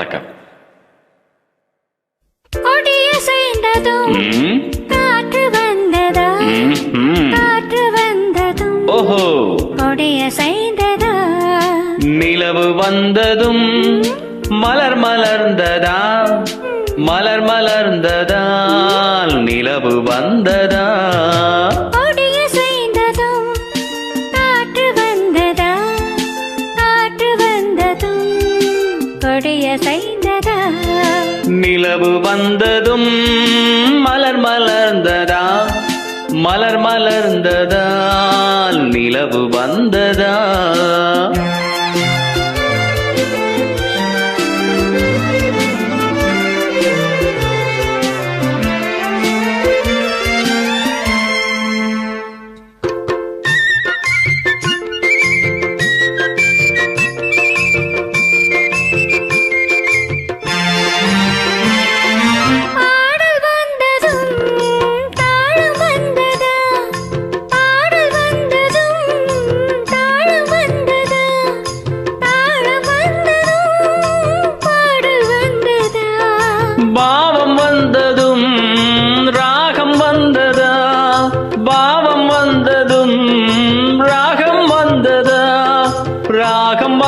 வணக்கம். ஓஹோ. நிலவு வந்ததும் மலர் மலர்ந்ததா மலர் மலர்ந்ததால் நிலவு வந்ததா நுழைய சைந்ததா? நிலவு வந்ததும் மலர் மலர்ந்ததா? மலர் மலர்ந்ததால் நிலவு வந்ததா?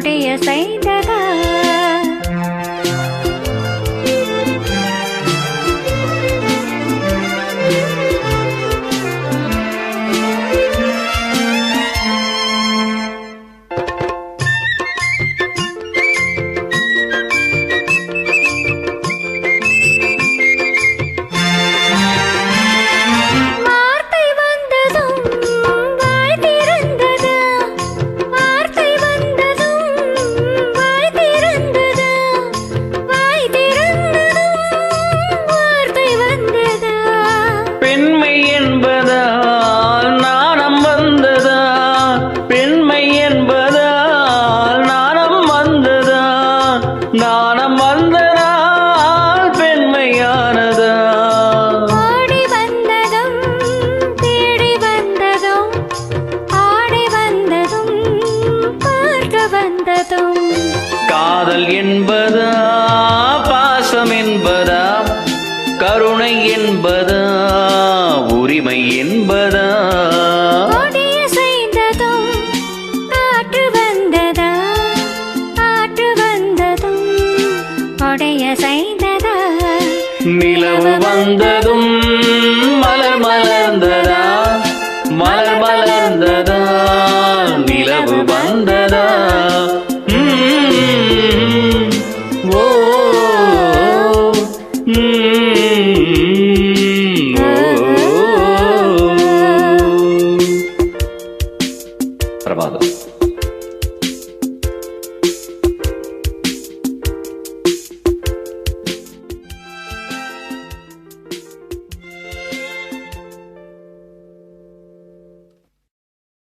உடைய செய்ததா காதல் என்பதா? பாசம் என்பதா? கருணை என்பதா? உரிமை என்பதா? நிலவு வந்ததும் மலர் மலர்ந்ததா? ಪ್ರಭಾತ